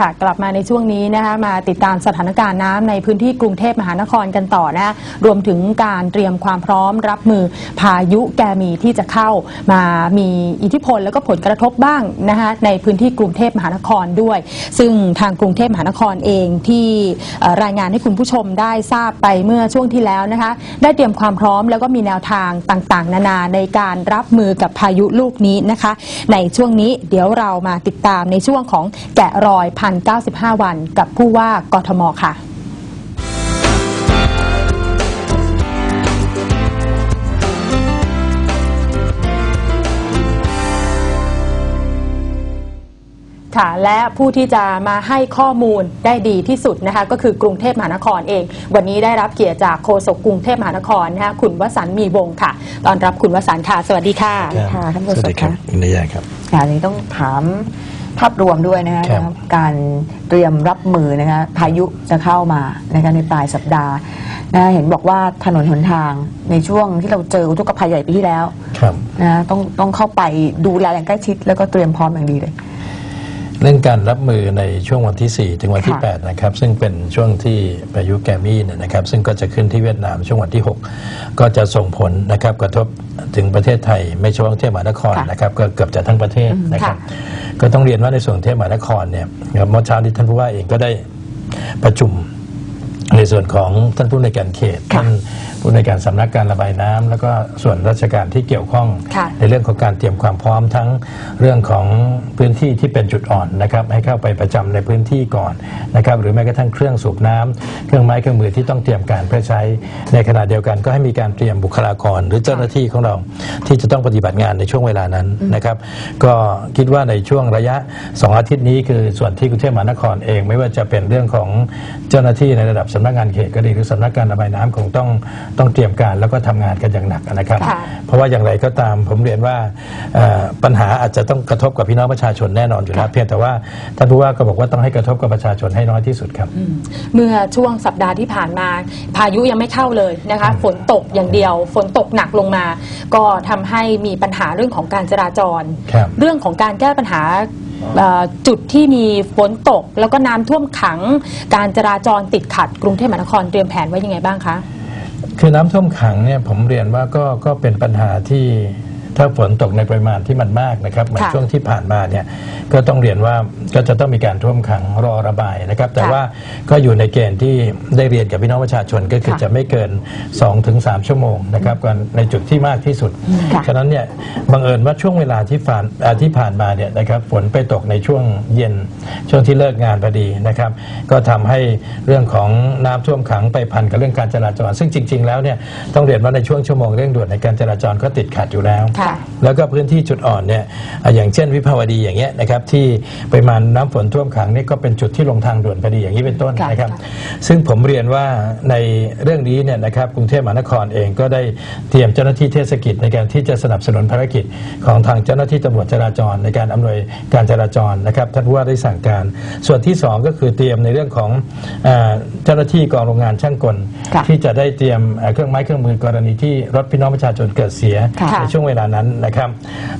ค่ะกลับมาในช่วงนี้นะคะมาติดตามสถานการณ์น้ำในพื้นที่กรุงเทพมหานครกันต่อนะรวมถึงการเตรียมความพร้อมรับมือพายุแกมีที่จะเข้ามามีอิทธิพลแล้วก็ผลกระทบบ้างนะคะในพื้นที่กรุงเทพมหานครด้วย ซึ่งทางกรุงเทพมหานครเองที่รายงานให้คุณผู้ชมได้ทราบไปเมื่อช่วงที่แล้วนะคะได้เตรียมความพร้อมแล้วก็มีแนวทางต่างๆ นานาในการรับมือกับพายุลูกนี้นะคะ ในช่วงนี้เดี๋ยวเรามาติดตามในช่วงของแกะรอยพันเก้าสิบห้าวันกับผู้ว่ากทมค่ะค่ะและผู้ที่จะมาให้ข้อมูลได้ดีที่สุดนะคะก็คือกรุงเทพมหานครเอง วันนี้ได้รับเกียรติจากโฆษกกรุงเทพมหานครนะคะคุณวสันต์มีวงศ์ค่ะตอนรับคุณวสันต์ค่ะ สวัสดีค่ะค่ะท่านโฆษกสวัสดีครับค่ะคุณนายาครับค่ะอันนี้ต้องถาม ภาพรวมด้วยนะคะครับ การเตรียมรับมือนะคะพายุจะเข้ามานะคะในปลายสัปดาห์นะคะเห็นบอกว่าถนนหนทางในช่วงที่เราเจออุทกภัยใหญ่ปีที่แล้วครับ นะคะต้องต้องเข้าไปดูแลอย่างใกล้ชิดแล้วก็เตรียมพร้อมอย่างดีเลย เรื่องการรับมือในช่วงวันที่ 4 ถึงวันที่ค่ะ8นะครับ ซึ่งเป็นช่วงที่พายุแกมี่เนี่ยนะครับ ซึ่งก็จะขึ้นที่เวียดนามช่วงวันที่ 6 ก็จะส่งผลนะครับกระทบถึงประเทศไทย ไม่เฉพาะกรุงเทพมหานครค่ะนะครับก็เกือบจะทั้งประเทศนะครับค่ะก็ต้องเรียนว่าในส่วนกรุงเทพมหานครเนี่ยนะครับเมื่อเช้าที่ท่านผู้ว่าเองก็ได้ประชุมในส่วนของท่านผู้ในวยการเขตค่ะท่าน ผู้ในวยการสำนักการระบายน้ำแล้วก็ส่วนราชการที่เกี่ยวข้องค่ะในเรื่องของการเตรียมความพร้อมทั้งเรื่องของพื้นที่ที่เป็นจุดอ่อนนะครับให้เข้าไปประจำในพื้นที่ก่อนนะครับหรือแม้กระทั่งเครื่องสูบน้ำเครื่องไม้เครื่องมือที่ต้องเตรียมการเพื่อใช้ ในขณะเดียวกันก็ให้มีการเตรียมบุคลากร หรือเจ้าหน้าที่ของเราที่จะต้องปฏิบัติงานในช่วงเวลานั้นนะครับก็คิดว่าในช่วงระยะ 2 อาทิตย์นี้คือส่วนที่กรุงเทพมหานครเอง ไม่ว่าจะเป็นเรื่องของเจ้าหน้าที่ในระดับสำนักงานเขตก็ดีหรือสำนักการระบายน้ำคงต้องต้องเตรียมการแล้วก็ทำงานกันอย่างหนักนะครับค่ะเพราะว่าอย่างไรก็ตามผมเรียนว่าเอ่อปัญหาอาจจะต้องกระทบกับพี่น้องประชาชนแน่นอนอยู่แล้วเพียงแต่ว่าท่านผู้ว่าก็บอกว่าต้องให้กระทบกับประชาชนให้น้อยที่สุดครับ เมื่อช่วงสัปดาห์ที่ผ่านมา พายุยังไม่เข้าเลยนะคะฝนตกอย่างเดียว ฝนตกหนักลงมา ก็ทำให้มีปัญหาเรื่องของการจราจรครับเรื่องของการแก้ปัญหาเอ่อจุดที่มีฝนตก แล้วก็น้ำท่วมขัง การจราจรติดขัดกรุงเทพมหานครเตรียมแผนไว้ยังไงบ้างคะ คือน้ำท่วมขังเนี่ยผมเรียนว่าก็ก็เป็นปัญหาที่ ถ้าฝนตกในปริมาณที่มันมากนะครับเหมือนค่ะช่วงที่ผ่านมาเนี่ยก็ต้องเรียนว่าก็จะต้องมีการท่วมขังรอระบายนะครับ แต่ค่ะว่าก็อยู่ในเกณฑ์ที่ได้เรียนกับพี่น้องประชาชนก็คือค่ะจะไม่เกิน 2-3 ชั่วโมงนะครับกันในจุดที่มากที่สุด ค่ะ ฉะนั้นเนี่ยบังเอิญว่าช่วงเวลาที่ผ่านอ่าที่ผ่านมาเนี่ยนะครับฝนไปตกในช่วงเย็นช่วงที่เลิกงานพอดีนะครับ ก็ทำให้เรื่องของน้ำท่วมขังไปพันกับเรื่องการจราจร ซึ่งจริง ๆ แล้วเนี่ยต้องเรียนว่าในช่วงชั่วโมงเร่งด่วนในการจราจรก็ติดขัดอยู่แล้ว ค่ะแล้วก็พื้นที่จุดอ่อนเนี่ยอ่าอย่างเช่นวิภาวดีอย่างเงี้ยนะครับที่ปริมาณน้ำฝนท่วมขังนี่ก็เป็นจุดที่ลงทางด่วนพอดีอย่างนี้เป็นต้นค่ะ นะครับ ซึ่งผมเรียนว่าในเรื่องนี้เนี่ยนะครับกรุงเทพมหานครเองก็ได้เตรียมเจ้าหน้าที่เทศกิจในการที่จะสนับสนุนภารกิจของทางเจ้าหน้าที่ตำรวจจราจร ในการอำนวยการจราจรนะครับท่านผู้ว่าได้สั่งการ ส่วนที่สองก็คือเตรียมในเรื่องของเอ่อเจ้าหน้าที่กองโรงงานช่างกล ค่ะที่จะได้เตรียมเอ่อเครื่องไม้เครื่องมือกรณีที่รถพี่น้องประชาชนเกิดเสียค่ะ ในช่วงเวลานั้นนะครับ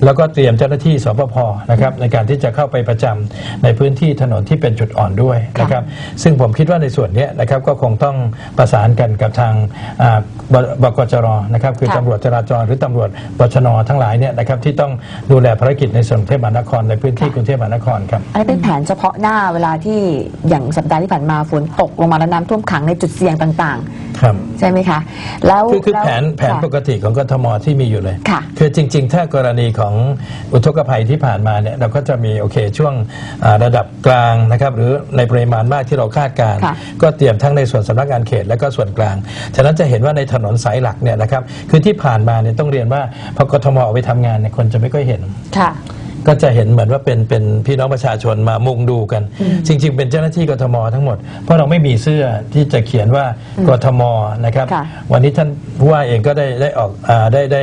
แล้วก็เตรียมเจ้าหน้าที่สปภนะครับในการที่จะเข้าไปประจำในพื้นที่ถนนที่เป็นจุดอ่อนด้วยนะครับ ซึ่งผมคิดว่าในส่วนเนี้ยนะครับก็คงต้องประสานกันกับทางอ่าบบบกจรนะครับ คือค่ะตำรวจจราจรหรือตำรวจบชนทั้งหลายเนี่ยนะครับที่ต้องดูแลภารกิจในส่วนกรุงเทพมหานครในพื้นที่กรุงเทพมหานครครับอันนี้เป็นแผนเฉพาะหน้าเวลาที่อย่างสัปดาห์ที่ผ่านมาฝนตกลงมาแล้วน้ำท่วมขังในจุดเสี่ยงต่าง ครับๆใช่ไหมคะ แล้วคือคือล้วแผนแผนค่ะ ปกติของกทมที่มีอยู่เลยค่ะคือจริง ๆ ถ้ากรณีของอุทกภัยที่ผ่านมาเนี่ยเราก็จะมีโอเคช่วงอ่าระดับกลางนะครับหรือในปริมาณมากที่เราคาดการณ์ค่ะก็เตรียมทั้งในส่วนสำนักงานเขตและก็ส่วนกลาง ฉะนั้นจะเห็นว่าในถนนสายหลักเนี่ยนะครับคือที่ผ่านมาเนี่ยต้องเรียนว่าพอกทมออกไปทำงานเนี่ยคนจะไม่ค่อยเห็น ค่ะ ก็จะเห็นเหมือนว่าเป็นเป็นพี่น้องประชาชนมามุงดูกัน จริง ๆ เป็นเจ้าหน้าที่กทมทั้งหมด เพราะเราไม่มีเสื้อที่จะเขียนว่ากทมนะครับ ค่ะวันนี้ท่านผู้ว่าเองก็ได้ได้ออกอาได้ได้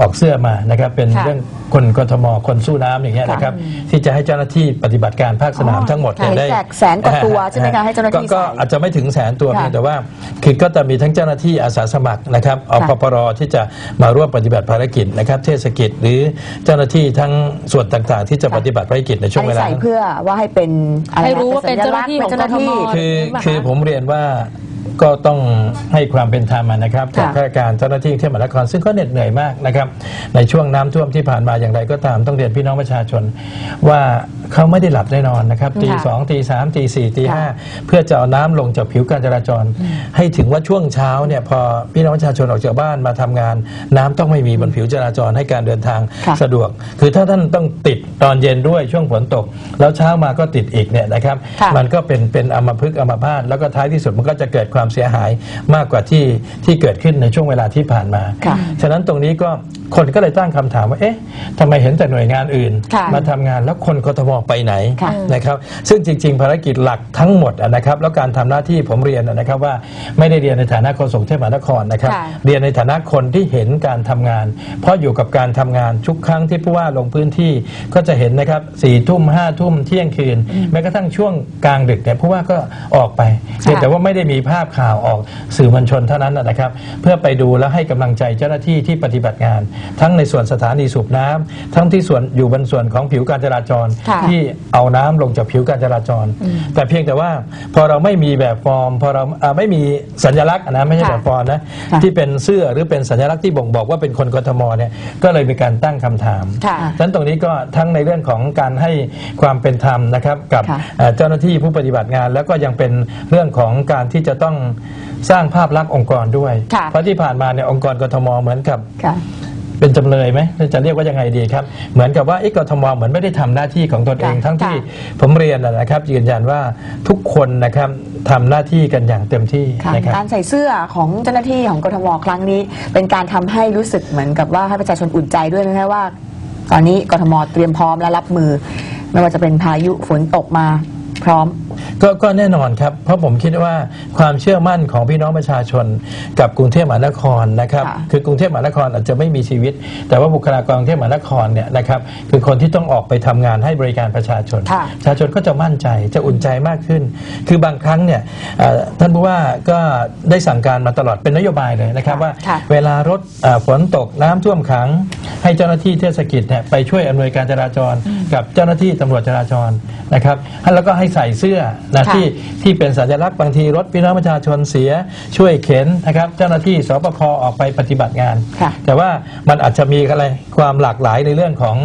ออกเสื้อมานะครับ เป็นค่ะเรื่องคนกทมคนสู้น้ำอย่างเงี้ยค่ะนะครับที่จะให้เจ้าหน้าที่ปฏิบัติการภาคสนามอ๋อทั้งหมดเนี่ยค่ะได้แจกแสนกว่าตัวใช่ไหมคะให้เจ้าหน้าที่ก็ก็ใส่ อาจจะไม่ถึงแสนตัวค่ะเพียงแต่ว่าคือก็จะมีทั้งเจ้าหน้าที่อาสาสมัครนะครับอพปรที่จะมาร่วมปฏิบัติภารกิจนะครับ เทศกิจหรือเจ้าหน้าที่ทั้งส่วนต่างๆ ที่จะปฏิบัติภารกิจในช่อัวนงเวนี้ลา ใส่นั้นเพื่อว่าให้เป็นอะไรให้รู้ว่าเป็นเจ้าหน้าที่เป็นเจ้าหน้าที่ของกทม คือใช่ไหมคะคือผมเรียนว่า ก็ต้องให้ความเป็นธรรมนะครับค่ะกับข้าราชการเจ้าหน้าที่กรุงเทพมหานครซึ่งก็เหน็ดเหนื่อยมากนะครับ ในช่วงน้ำท่วมที่ผ่านมาอย่างไรก็ตามต้องเรียนพี่น้องประชาชน ว่าเขาไม่ได้หลับได้นอนนะครับตีค่ะสองตีสามตีสี่ตีห้าค่ะเพื่อจะเอาน้ำลงจากผิวการจราจร ให้ถึงว่าช่วงเช้าเนี่ยพอพี่น้องประชาชนออกจากบ้านมาทำงาน น้ำต้องไม่มีบนผิวจราจรให้การเดินทางค่ะสะดวก คือถ้าท่านต้องติดตอนเย็นด้วยช่วงฝนตก แล้วเช้ามาก็ติดอีกเนี่ยนะครับค่ะมันก็เป็นเป็นอัมพฤกษ์อัมพาตแล้วก็ท้ายที่สุดมันก็จะเกิดความเสียหายมากกว่าที่ที่เกิดขึ้นในช่วงเวลาที่ผ่านมาค่ะฉะนั้นตรงนี้ก็คนก็เลยตั้งคำถามว่า เอ๊ะทำไมเห็นแต่หน่วยงานอื่นค่ะมาทำงานแล้วคนกทมไปไหนค่ะนะครับ ซึ่งจริง ๆ ภารกิจหลักทั้งหมดอะนะครับ แล้วการทำหน้าที่ผมเรียนอะนะครับว่าไม่ได้เรียนในฐานะโฆษกเทพมหานครนะครับค่ะเรียนในฐานะคนที่เห็นการทำงาน เพราะอยู่กับการทำงานทุกครั้งที่ผู้ว่าลงพื้นที่ก็จะเห็นนะครับสี่ทุ่มห้าทุ่มเที่ยงคืน แม้กระทั่งช่วงกลางดึกเนี่ยผู้ว่าก็ออกไปเพียงแต่ว่าไม่ได้มีภาพข่าวออกสื่อมวลชนเท่านั้นนะครับ เพื่อไปดูและให้กำลังใจเจ้าหน้าที่ที่ปฏิบัติงาน ทั้งในส่วนสถานีสูบน้ำทั้งที่ส่วนอยู่บนส่วนของผิวการจราจรค่ะที่เอาน้ำลงจากผิวการจราจร แต่เพียงแต่ว่าพอเราไม่มีแบบฟอร์มพอเราอ่าไม่มีสัญลักษณ์นะไม่ใช่ค่ะแบบฟอร์มนะค่ะที่เป็นเสื้อหรือเป็นสัญลักษณ์ที่บ่งบอกว่าเป็นคนกทมเนี่ยก็เลยมีการตั้งคำถามค่ะฉะนั้นตรงนี้ก็ทั้งในเรื่องของการให้ความเป็นธรรมนะครับกับค่ะเอ่อเจ้าหน้าที่ผู้ปฏิบัติงาน แล้วก็ยังเป็นเรื่องของการที่จะต้องสร้างภาพลักษณ์องค์กรด้วย ค่ะ เพราะที่ผ่านมาเนี่ยองค์กรกทมเหมือนกับ ค่ะ เป็นจำเลยไหมจะเรียกว่ายังไงดีครับ เหมือนกับว่าไอ้กทมเหมือนไม่ได้ทำหน้าที่ของตนเอง ค่ะทั้งที่ค่ะผมเรียนนะครับ ยืนยันว่าทุกคนนะครับทำหน้าที่กันอย่างเต็มที่ค่ะนะครับ การใส่เสื้อของเจ้าหน้าที่ของกทมครั้งนี้ เป็นการทำให้รู้สึกเหมือนกับว่าให้ประชาชนอุ่นใจด้วยไหมคะว่า ตอนนี้กทมเตรียมพร้อมและรับมือ ไม่ว่าจะเป็นพายุฝนตกมาพร้อมก็ก็แน่นอนครับ เพราะผมคิดว่าความเชื่อมั่นของพี่น้องประชาชน กับกรุงเทพมหานครนะครับ ค่ะคือกรุงเทพมหานครอาจจะไม่มีชีวิต แต่ว่าบุคลากรกรุงเทพมหานครเนี่ยนะครับคือคนที่ต้องออกไปทำงานให้บริการประชาชน ค่ะ ประชาชนก็จะมั่นใจจะอุ่นใจมากขึ้น คือบางครั้งเนี่ยเอ่อท่านผู้ว่าก็ได้สั่งการมาตลอดเป็นนโยบายเลยนะครับว่า ค่ะ เวลารถเอ่อฝนตกน้ำท่วมขัง ให้เจ้าหน้าที่เทศกิจเนี่ยไปช่วยอำนวยการจราจร กับเจ้าหน้าที่ตำรวจจราจรนะครับแล้วก็ให้ใส่เสื้อนะค่ะที่ที่เป็นสัญลักษณ์บางทีรถพี่น้องประชาชนเสียช่วยเข็นนะครับ เจ้าหน้าที่สปคออกไปปฏิบัติงานค่ะแต่ว่ามันอาจจะมีอะไรความหลากหลายในเรื่องของ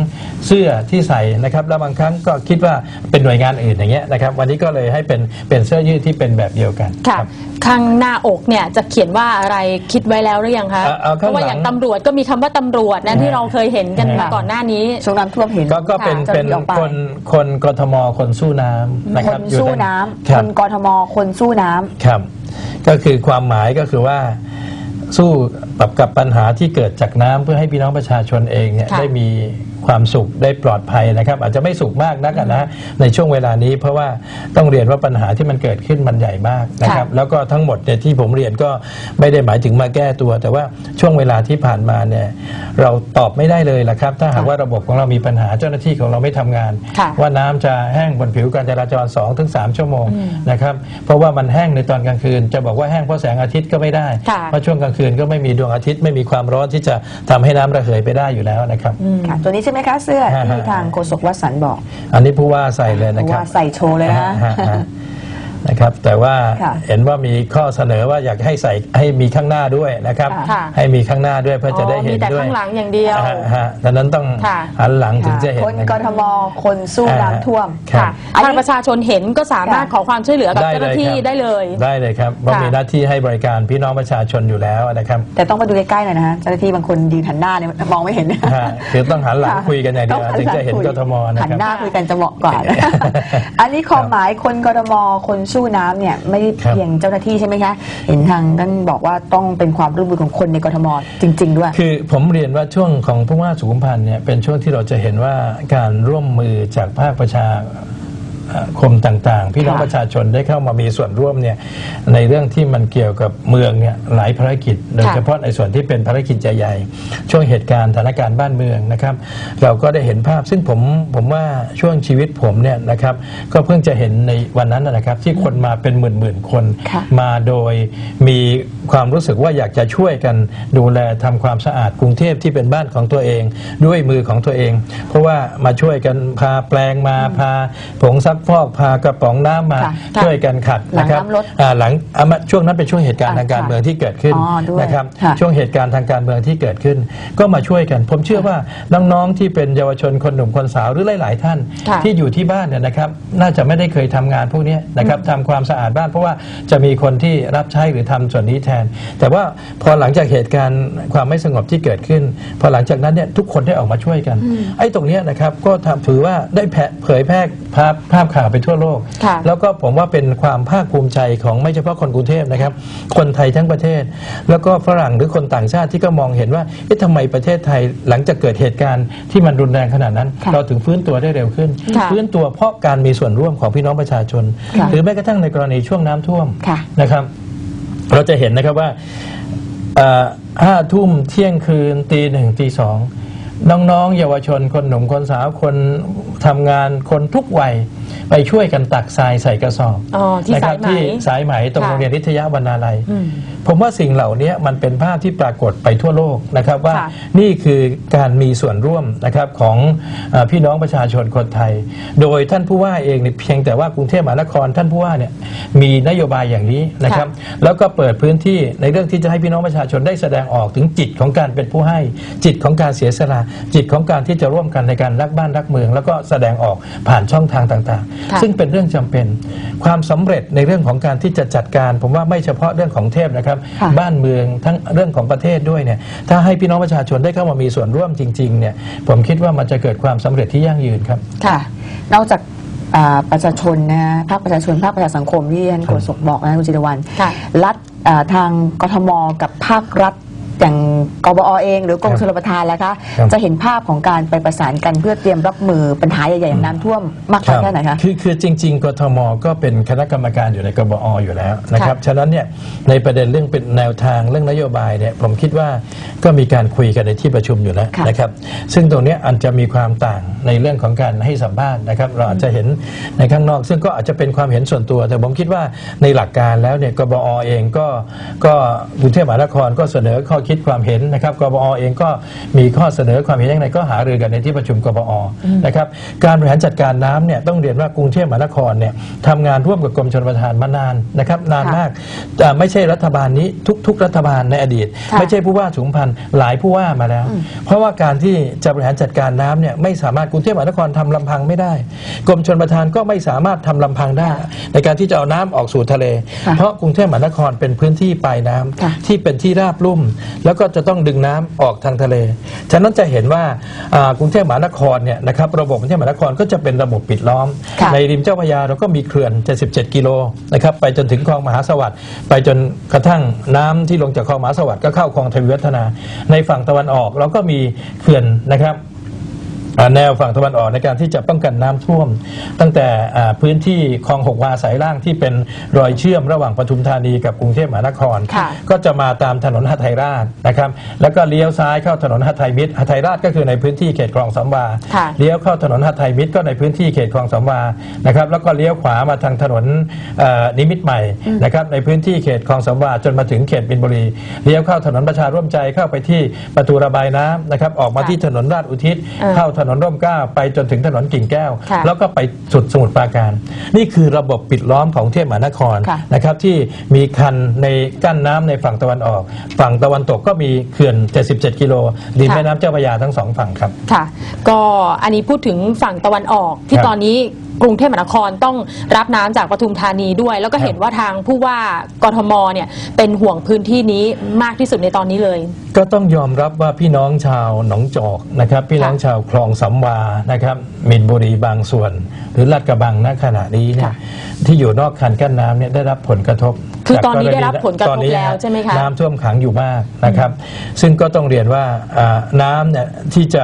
เสื้อที่ใส่นะครับ แล้วบางครั้งก็คิดว่าเป็นหน่วยงานอื่นอย่างเงี้ยนะครับ วันนี้ก็เลยให้เป็นเป็นเสื้อยืดที่เป็นแบบเดียวกันค่ะรับ ข้างหน้าอกเนี่ยจะเขียนว่าอะไรคิดไว้แล้วหรือยังคะเอาเอาเพข้างหลัง ราะว่าอย่างตำรวจก็มีคำว่าตำรวจนะที่เราเคยเห็นกันค่ะมาก่อนหน้านี้ ช่วงน้ำท่วมเห็นก็ก็เป็นค่ะเป็นจ้าหาที่ออกไปคนคนกทมคนสู้น้ำนะคครับนอยู่สู้ในน้ำคครับนกทมคนสู้น้ำ ครับ ก็คือความหมายก็คือว่าสู้กับกับปัญหาที่เกิดจากน้ำเพื่อให้พี่น้องประชาชนเองเนี่ยค่ะ ได้มี ความสุขได้ปลอดภัยนะครับ อาจจะไม่สุขมากนักอะนะในช่วงเวลานี้เพราะว่าต้องเรียนว่าปัญหาที่มันเกิดขึ้นมันใหญ่มากนะครับแล้วก็ทั้งหมดเนี่ยที่ผมเรียนก็ไม่ได้หมายถึงมาแก้ตัว แต่ว่าช่วงเวลาที่ผ่านมาเนี่ยเราตอบไม่ได้เลยละครับ ถ้าหากว่าระบบของเรามีปัญหาเจ้าหน้าที่ของเราไม่ทำงานค่ะว่าน้ำจะแห้งบนผิวการจราจร2-3ถึง3ชั่วโมงนะครับเพราะว่ามันแห้งในตอนกลางคืน จะบอกว่าแห้งเพราะแสงอาทิตย์ก็ไม่ได้ค่ะเพราะช่วงกลางคืนก็ไม่มีดวงอาทิตย์ไม่มีความร้อนที่จะทำให้น้ำระเหยไปได้อยู่แล้วนะครับค่ะตัวนี้ใช่ไหมคะเสื้อฮะฮะที่ทางโฆษกวสันต์บอก อันนี้ผู้ว่าใส่เลยนะครัว่าบใส่โชว์เลยนะฮะ ฮะฮะ นะครับแต่ว่าค่ะเห็นว่ามีข้อเสนอว่าอยากให้ใส่ให้มีข้างหน้าด้วยนะครับ ค่ะ ให้มีข้างหน้าด้วยเพื่อจะได้อ๋อเห็มีนแต่ด้วยข้างหลังอย่างเดียว ฮะฮะดังนั้นต้องค่ะ หันหลังถึงจะเห็นคนนะกครับ ทมคนสู้น้ำท่วม ครับ ค่ะอันนี้ถ้าประชาชนเห็นก็สามารถค่ะขอความช่วยเหลือกับได้เจ้าหเลยน้าที่ครับได้เลย ได้เลยครับเพราะค่ะ มีหน้าที่ให้บริการพี่น้องประชาชนอยู่แล้วนะครับแต่ต้องมาดูใกล้ๆหน่อยนะฮะเจ้าหน้าที่บางคนยืนหันหน้าเนี่ยมองไม่เห็นฮะคือต้องหันหลังคุยกันอย่างเดียวต้ถึงจะเห็นคุยกทมนะหันครับ หน้าคุยกันจะเหมาะกว่า อันนี้ความหมายคนกทมคนสู้น้ำเนี่ยไม่ได้ครับ เพียงเจ้าหน้าที่ใช่ไหมคะเห็นทางท่านบอกว่าต้องเป็นความร่วมมือของคนในกทมจริง ๆ ด้วย คือผมเรียนว่าช่วงของผู้ว่าสุขุมพันธ์เนี่ยเป็นช่วงที่เราจะเห็นว่าการร่วมมือจากภาคประชา คมต่างๆ พี่น้องค่ะประชาชนได้เข้ามามีส่วนร่วมเนี่ยในเรื่องที่มันเกี่ยวกับเมืองเนี่ยหลายภารกิจ โดยเฉพาะในส่วนที่เป็นภารกิจใหญ่ๆช่วงเหตุการณ์สถานการณ์บ้านเมืองนะครับ เราก็ได้เห็นภาพซึ่งผมผมว่าช่วงชีวิตผมเนี่ยนะครับ ก็เพิ่งจะเห็นในวันนั้นนะครับที่คนมาเป็นหมื่นๆคนค่ะมาโดยมีความรู้สึกว่าอยากจะช่วยกันดูแลทำความสะอาดกรุงเทพที่เป็นบ้านของตัวเอง ด้วยมือของตัวเอง เพราะว่ามาช่วยกันพาแปลงมาพาผงซักฟอกพากระป๋องน้ำมาค่ะช่วยกันขัดหลังนะครับน้ำลดอ่าหลังอะมาช่วงนั้นเป็นช่วงเหตุการณ์อ่าทางการค่ะเมืองที่เกิดขึ้นอ๋อด้วยนะครับค่ะ ช่วงเหตุการณ์ทางการเมืองที่เกิดขึ้น ก็มาช่วยกัน ผมเชื่อว่าน้องๆที่เป็นเยาวชนคนหนุ่มคนสาวหรือหลาย ๆ ท่าน ค่ะที่อยู่ที่บ้านเนี่ยนะครับน่าจะไม่ได้เคยทำงานพวกเนี้ยนะครับทำความสะอาดบ้าน เพราะว่าจะมีคนที่รับใช้หรือทำส่วนนี้แทน แต่ว่าพอหลังจากเหตุการณ์ความไม่สงบที่เกิดขึ้น พอหลังจากนั้นเนี่ยทุกคนได้ออกมาช่วยกัน ไอ้ตรงเนี้ยนะครับก็ทำถือว่าได้แพร่เผยแพร่ภาพภาพข่าวไปทั่วโลกค่ะแล้วก็ผมว่าเป็นความภาคภูมิใจของไม่เฉพาะคนกรุงเทพนะครับ คนไทยทั้งประเทศ แล้วก็ฝรั่งหรือคนต่างชาติที่ก็มองเห็นว่าเอ๊ะทำไมประเทศไทยหลังจากเกิดเหตุการณ์ที่มันรุนแรงขนาดนั้นค่ะเราถึงฟื้นตัวได้เร็วขึ้นค่ะฟื้นตัวเพราะการมีส่วนร่วมของพี่น้องประชาชนค่ะหรือแม้กระทั่งในกรณีช่วงน้ำท่วมค่ะนะครับ เราจะเห็นนะครับว่าเอ่อห้าทุ่มเที่ยงคืนตีหนึ่งตีสองน้องๆ เยาวชนคนหนุ่มคนสาวคนทำงานคนทุกวัย ไปช่วยกันตักทรายใส่กระสอบอ๋อที่นะครัสายไหม ที่สายไหมตรงค่ะ โรงเรียนนิทยาบรรณาลัย อืม ผมว่าสิ่งเหล่านี้มันเป็นภาพที่ปรากฏไปทั่วโลกนะครับว่าค่ะนี่คือการมีส่วนร่วมนะครับของเออพี่น้องประชาชนคนไทย โดยท่านผู้ว่าเองเนี่ยเพียงแต่ว่ากรุงเทพมหานครท่านผู้ว่าเนี่ยมีนโยบายอย่างนี้นะครับแล้วก็เปิดพื้นที่ในเรื่องที่จะให้พี่น้องประชาชนได้แสดงออกถึงจิตของการเป็นผู้ให้ จิตของการเสียสละจิตของการที่จะร่วมกันในการรักบ้านรักเมือง แล้วก็แสดงออกผ่านช่องทางต่างค่ะๆซึ่งเป็นเรื่องจำเป็น ความสำเร็จในเรื่องของการที่จะจัดการ ผมว่าไม่เฉพาะเรื่องของเทพนะครับค่ะบ้านเมืองทั้งเรื่องของประเทศด้วยเนี่ยถ้าให้พี่น้องประชาชนได้เข้ามามีส่วนร่วมจริงๆเนี่ยผมคิดว่ามันจะเกิดความสำเร็จที่ยั่งยืนครับค่ะนอกจากอ่าประชาชนนะฮะภาคประชาชนภาคประชาสังคมที่ท่านโฆษกบอกนะคุณจิรวรรณค่ะรัฐอ่าทางกทมกับภาครัฐ อย่างกบอเอง หรือกรมครับชลประทานแล้วคะ ครับจะเห็นภาพของการไปประสานกันเพื่อเตรียมรับมือปัญหาใหญ่ๆอย่างน้ำท่วมมากน้อยแค่ไหนคะ คือคือจริง ๆ กทมก็เป็นคณะกรรมการอยู่ในกบออยู่แล้วนะครับฉะนั้นเนี่ยในประเด็นเรื่องเป็นแนวทางเรื่องนโยบายเนี่ยผมคิดว่าก็มีการคุยกันในที่ประชุมอยู่แล้วค่ะนะครับ ซึ่งตรงเนี้ยอันจะมีความต่างในเรื่องของการให้สัมภาษณ์นะครับ เราอาจจะเห็นในข้างนอก ซึ่งก็อาจจะเป็นความเห็นส่วนตัว แต่ผมคิดว่าในหลักการแล้วเนี่ยกบอเองก็ก็กรุงเทพมหานครก็เสนอข้อคิดความเห็นนะครับกบอเองก็มีข้อเสนอความเห็นอย่างไรก็หารือกันในที่ประชุมกบอนะครับการบริหารจัดการน้ำเนี่ยต้องเรียนว่ากรุงเทพมหานครเนี่ยทำงานร่วมกับกรมชลประทานมานานนะครับนานค่ะมากแต่ไม่ใช่รัฐบาลนี้ทุก ๆ รัฐบาลในอดีตค่ะไม่ใช่ผู้ว่าสุมพันธ์หลายผู้ว่ามาแล้ว เพราะว่าการที่จะบริหารจัดการน้ำเนี่ยไม่สามารถกรุงเทพมหานครทำลำพังไม่ได้ กรมชลประทานก็ไม่สามารถทำลำพังได้ ในการที่จะเอาน้ำออกสู่ทะเลค่ะเพราะกรุงเทพมหานครเป็นพื้นที่ปลายน้ำค่ะที่เป็นที่ราบลุ่มแล้วก็จะต้องดึงน้ำออกทางทะเล ฉะนั้นจะเห็นว่าอ่ากรุงเทพมหานครเนี่ยนะครับระบบกรุงเทพมหานครก็จะเป็นระบบปิดล้อมค่ะในริมเจ้าพระยาเราก็มีเขื่อน 77 กิโลนะครับไปจนถึงคลองมหาสวัสดิ์ไปจนกระทั่งน้ำที่ลงจากคลองมหาสวัสดิ์ก็เข้าคลองทวีวัฒนา ในฝั่งตะวันออกเราก็มีเขื่อนนะครับอ่า แนวฝั่งตะวันออกในการที่จะป้องกันน้ำท่วม ตั้งแต่อ่าพื้นที่คลองหกวาสายล่างที่เป็นรอยเชื่อมระหว่างปทุมธานีกับกรุงเทพมหานครค่ะก็จะมาตามถนนหทัยราชนะครับแล้วก็เลี้ยวซ้ายเข้าถนนหทัยมิตรหทัยราชก็คือในพื้นที่เขตคลองสามวาค่ะเลี้ยวเข้าถนนหทัยมิตรก็ในพื้นที่เขตคลองสามวานะครับแล้วก็เลี้ยวขวามาทางถนนเอ่อนิมิตรใหม่นะครับในพื้นที่เขตคลองสามวาจนมาถึงเขตบินบุรีเลี้ยวเข้าถนนประชาร่วมใจเข้าไปที่ประตูระบายน้ำนะครับออกมาค่ะที่ถนนราชอุทิศเออเข้าถนนร่มเกล้าไปจนถึงถนนกิ่งแก้วค่ะแล้วก็ไปสุดสมุทรปราการ นี่คือระบบปิดล้อมของกรุงเทพมหานครค่ะนะครับที่มีคันในกั้นน้ำในฝั่งตะวันออก ฝั่งตะวันตกก็มีเขื่อน 77 กิโลริมค่ะแม่น้ำเจ้าพระยาทั้งสองฝั่งครับค่ะ ก็อันนี้พูดถึงฝั่งตะวันออกที่ครับตอนนี้ กรุงเทพมหานครต้องรับน้ำจากปทุมธานีด้วย แล้วก็ครับเห็นว่าทางผู้ว่ากทมเนี่ยเป็นห่วงพื้นที่นี้มากที่สุดในตอนนี้เลย ก็ต้องยอมรับว่าพี่น้องชาวหนองจอกนะครับ พี่น้องค่ะชาวคลองสำวานะครับมินบุรีบางส่วน หรือลาดกระบังณขณะนี้เนี่ยค่ะที่อยู่นอกคันกั้นน้ำเนี่ยได้รับผลกระทบคือจากตอนนี้ได้รับผลกระทบตอนนี้แล้วใช่ไหมคะน้ำท่วมขังอยู่มากนะครับ ซึ่งก็ต้องเรียนว่าอ่าน้ำเนี่ยที่จะ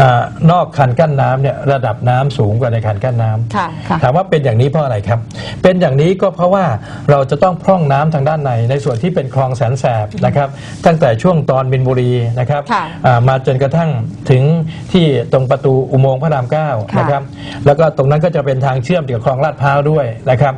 อานอกคันกั้นน้ำเนี่ยระดับน้ำสูงกว่าในคันกั้นน้ำค่ะค่ะ ถามว่าเป็นอย่างนี้เพราะอะไรครับ เป็นอย่างนี้ก็เพราะว่าเราจะต้องพร่องน้ำทางด้านใน ในส่วนที่เป็นคลองแสนแสบนะครับ ตั้งแต่ช่วงตอนบินบุรีนะครับค่ะอ่ามาจนกระทั่งถึงที่ตรงประตูอุโมงค์พระรามเก้าค่ะ นะครับ แล้วก็ตรงนั้นก็จะเป็นทางเชื่อมกับคลองลาดพร้าวด้วยนะครับ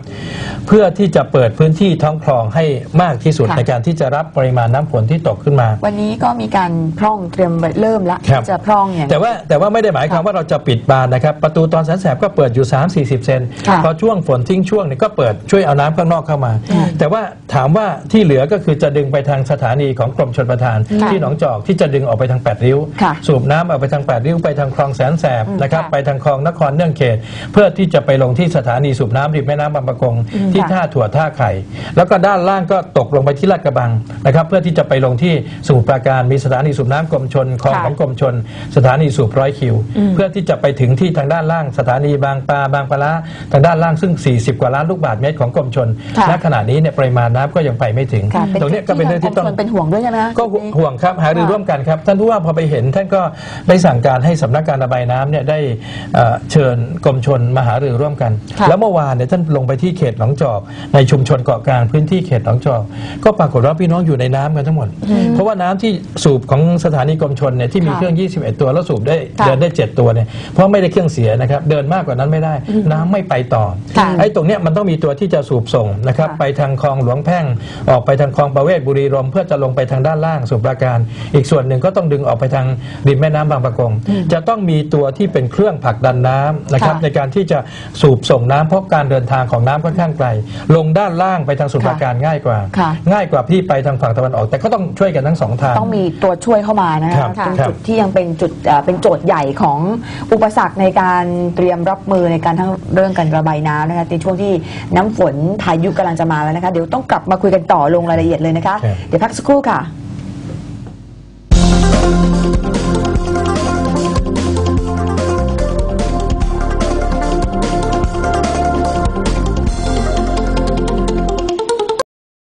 เพื่อที่จะเปิดพื้นที่ท้องคลองให้มากที่สุดค่ะ ในการที่จะรับปริมาณน้ำฝนที่ตกขึ้นมา วันนี้ก็มีการพร่องเตรียมเริ่มแล้วครับ ที่จะพร่องอย่าง แต่ว่าแต่ว่าไม่ได้หมายความว่าเราจะปิดบานนะครับ ประตูตอนแสนแสบก็เปิดอยู่3 4 0 เซนค่ะพอช่วงฝนทิ้งช่วงเนี่ยก็เปิดช่วยเอาน้ำข้างนอกเข้ามาค่ะแต่ว่าถามว่าที่เหลือก็คือจะดึงไปทางสถานีของกรมชลประทาน ค่ะที่หนองจอกที่จะดึงออกไปทาง 8 ริ้ว ค่ะสูบน้ำออกไปทาง 8 ริ้วไปทางคลองแสนแสบนะครับค่ะไปทางคลองนครเนื่องเขต เพื่อที่จะไปลงที่สถานีสูบน้ำริมแม่น้ำบางประกงที่ค่ะ ท่าถั่วท่าไข่ แล้วก็ด้านล่างก็ตกลงไปที่ลาดกระบังนะครับเพื่อที่จะไปลงที่สมุทรปราการมีสถานีสูบน้ำกรมชนคลองค่ะ ของกรมชน สถานีสูบร้อยคิว เพื่อที่จะไปถึงที่ทางด้านล่างสถานีบางปลาบางปลาร้าทางด้านล่างซึ่ง 40 กว่าล้านลูกบาศก์เมตรของกรมชนค่ะณขณะนี้เนี่ยปริมาณน้ำก็ยังไปไม่ถึง ค่ะเป็นตรงเนี้ยก็เป็นเรื่องที่ทาต้องกรมชลเป็นห่วงด้วยใช่ไหมคะ ก็ห่วงครับหารือค่ะร่วมกันครับ ท่านผู้ว่าพอไปเห็นท่านก็ได้สั่งการให้สำนักการระบายน้ำเนี่ยได้เอ่อเชิญกรมชนมาหารือร่วมกัน ค่ะแล้วเมื่อวานเนี่ยท่านลงไปที่เขตหนองจอก ในชุมชนเกาะกลางพื้นที่เขตหนองจอก ก็ปรากฏว่าพี่น้องอยู่ในน้ำกันทั้งหมด เพราะว่าน้ำที่สูบของสถานีกรมชนเนี่ยที่มีค่ะเครื่อง 21 ตัวแล้วสูบได้ค่ะ เดินได้ 7 ตัวเนี่ยเพราะไม่ได้เครื่องเสียนะครับเดินมากกว่านั้นไม่ได้น้ำไม่ไปต่อค่ะไอ้ตรงเนี้ยมันต้องมีตัวที่จะสูบส่งนะครับค่ะไปทางคลองหลวงแพ่งออกไปทางคลองประเวศบุรีรมย์เพื่อจะลงไปทางด้านล่างสุปราการ อีกส่วนหนึ่งก็ต้องดึงออกไปทางริมแม่น้ำบางประกง จะต้องมีตัวที่เป็นเครื่องผลักดันน้ำนะครับค่ะในการที่จะสูบส่งน้ำเพราะการเดินทางของน้ำค่อนข้างไกล ลงด้านล่างไปทางสุปราการง่ายกว่าค่ะง่ายกว่าพี่ไปทางฝั่งตะวันออก แต่ก็ต้องช่วยกันทั้งสองทาง ต้องมีตัวช่วยเข้ามานะครัคะบเป็นครับจุดที่ยังเป็นจุดเอ่อเป็นโจทย์ใหญ่ของอุปสรรคในการเตรียมรับมือในการทั้งเรื่องการระบายน้ำนะคะในช่วงที่น้ำฝนพายุกำลังจะมาแล้วนะคะ เดี๋ยวต้องกลับมาคุยกันต่อลงรายละเอียดเลยนะคะครับเดี๋ยวพักสักครู่ค่ะ